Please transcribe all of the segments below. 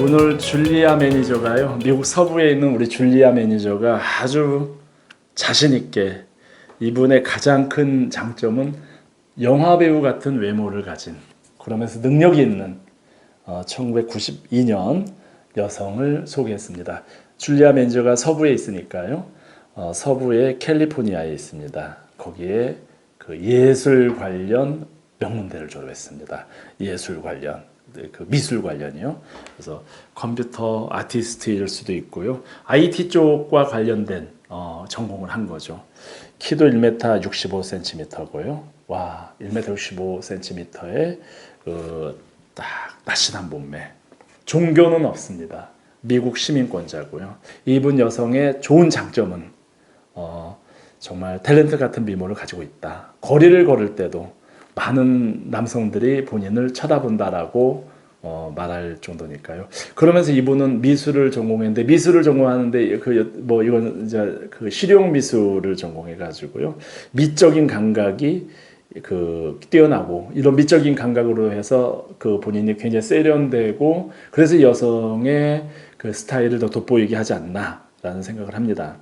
오늘 줄리아 매니저가요. 미국 서부에 있는 우리 줄리아 매니저가 아주 자신 있게 이분의 가장 큰 장점은 영화 배우 같은 외모를 가진 그러면서 능력이 있는 어, 1992년 여성을 소개했습니다. 줄리아 매니저가 서부에 있으니까요. 어, 서부의 캘리포니아에 있습니다. 거기에 그 예술 관련 명문대를 졸업했습니다. 예술 관련 네, 그 미술 관련이요. 그래서 컴퓨터 아티스트일 수도 있고요. IT 쪽과 관련된 어, 전공을 한 거죠. 키도 1m 65cm고요. 와, 1m 65cm에 그딱 날씬한 몸매. 종교는 없습니다. 미국 시민권자고요. 이분 여성의 좋은 장점은 어, 정말 탤런트 같은 미모를 가지고 있다. 거리를 걸을 때도 많은 남성들이 본인을 쳐다본다라고 어, 말할 정도니까요. 그러면서 이분은 미술을 전공했는데 미술을 전공하는데 그 뭐 이건 이제 그 실용 미술을 전공해 가지고요. 미적인 감각이 그 뛰어나고 이런 미적인 감각으로 해서 그 본인이 굉장히 세련되고 그래서 여성의 그 스타일을 더 돋보이게 하지 않나라는 생각을 합니다.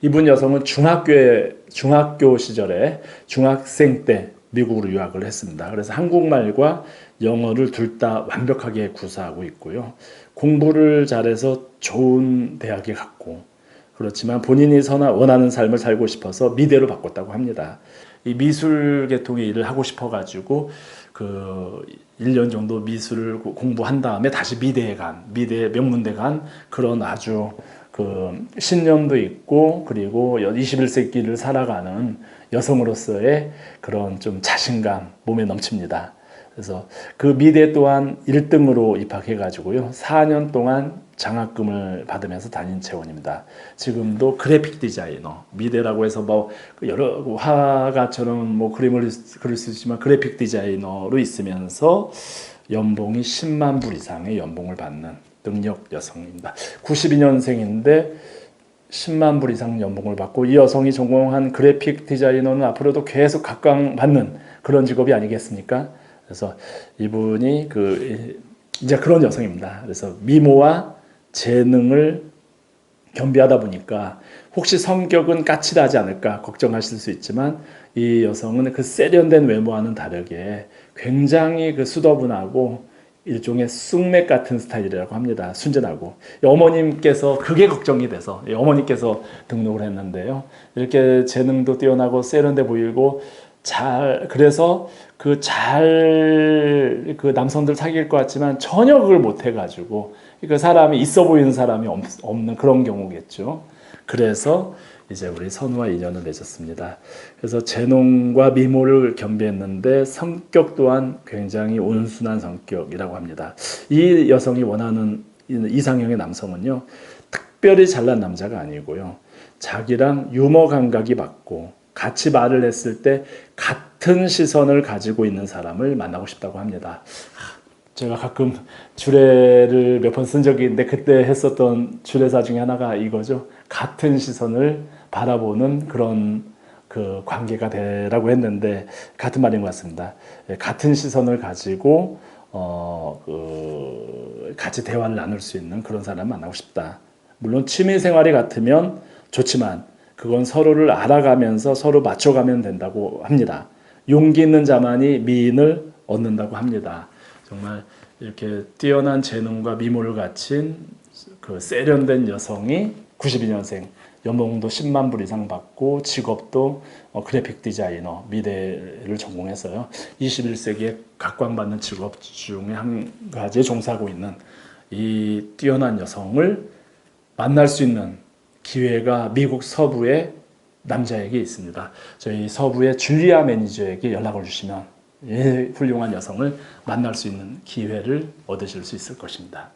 이분 여성은 중학교에 중학교 시절에 중학생 때 미국으로 유학을 했습니다. 그래서 한국말과 영어를 둘 다 완벽하게 구사하고 있고요. 공부를 잘해서 좋은 대학에 갔고 그렇지만 본인이 선하, 원하는 삶을 살고 싶어서 미대로 바꿨다고 합니다. 이 미술 계통의 일을 하고 싶어 가지고 그 1년 정도 미술을 공부한 다음에 다시 미대에 간 미대 명문대 간 그런 아주 그 신념도 있고 그리고 21세기를 살아가는 여성으로서의 그런 좀 자신감 몸에 넘칩니다. 그래서 그 미대 또한 1등으로 입학해 가지고요. 4년 동안 장학금을 받으면서 다닌 채원입니다. 지금도 그래픽 디자이너 미대라고 해서 뭐 여러 화가처럼 뭐 그림을 그릴 수 있지만 그래픽 디자이너로 있으면서 연봉이 10만 불 이상의 연봉을 받는 능력 여성입니다. 92년생인데 10만 불 이상 연봉을 받고 이 여성이 전공한 그래픽 디자이너는 앞으로도 계속 각광받는 그런 직업이 아니겠습니까? 그래서 이분이 그 이제 그런 여성입니다. 그래서 미모와 재능을 겸비하다 보니까 혹시 성격은 까칠하지 않을까 걱정하실 수 있지만 이 여성은 그 세련된 외모와는 다르게 굉장히 그 수더분하고 일종의 쑥맥 같은 스타일이라고 합니다. 순진하고 어머님께서 그게 걱정이 돼서 어머니께서 등록을 했는데요. 이렇게 재능도 뛰어나고 세련돼 보이고 잘 그래서 그 잘 그 남성들 사귈 것 같지만 전혀 그걸 못 해가지고 그 사람이 있어 보이는 사람이 없, 없는 그런 경우겠죠. 그래서 이제 우리 선우와 인연을 맺었습니다. 그래서 재능과 미모를 겸비했는데 성격 또한 굉장히 온순한 성격이라고 합니다. 이 여성이 원하는 이상형의 남성은요, 특별히 잘난 남자가 아니고요, 자기랑 유머 감각이 맞고 같이 말을 했을 때 같은 시선을 가지고 있는 사람을 만나고 싶다고 합니다. 제가 가끔 주례를 몇 번 쓴 적이 있는데 그때 했었던 주례사 중에 하나가 이거죠. 같은 시선을 바라보는 그런 그 관계가 되라고 했는데 같은 말인 것 같습니다. 예, 같은 시선을 가지고 어, 그 같이 대화를 나눌 수 있는 그런 사람 만나고 싶다. 물론 취미 생활이 같으면 좋지만 그건 서로를 알아가면서 서로 맞춰가면 된다고 합니다. 용기 있는 자만이 미인을 얻는다고 합니다. 정말 이렇게 뛰어난 재능과 미모를 갖춘 그 세련된 여성이 92년생 연봉도 10만 불 이상 받고 직업도 어, 그래픽 디자이너 미대를 전공해서요. 21세기에 각광받는 직업 중에 한 가지에 종사하고 있는 이 뛰어난 여성을 만날 수 있는 기회가 미국 서부의 남자에게 있습니다. 저희 서부의 줄리아 매니저에게 연락을 주시면 이 훌륭한 여성을 만날 수 있는 기회를 얻으실 수 있을 것입니다.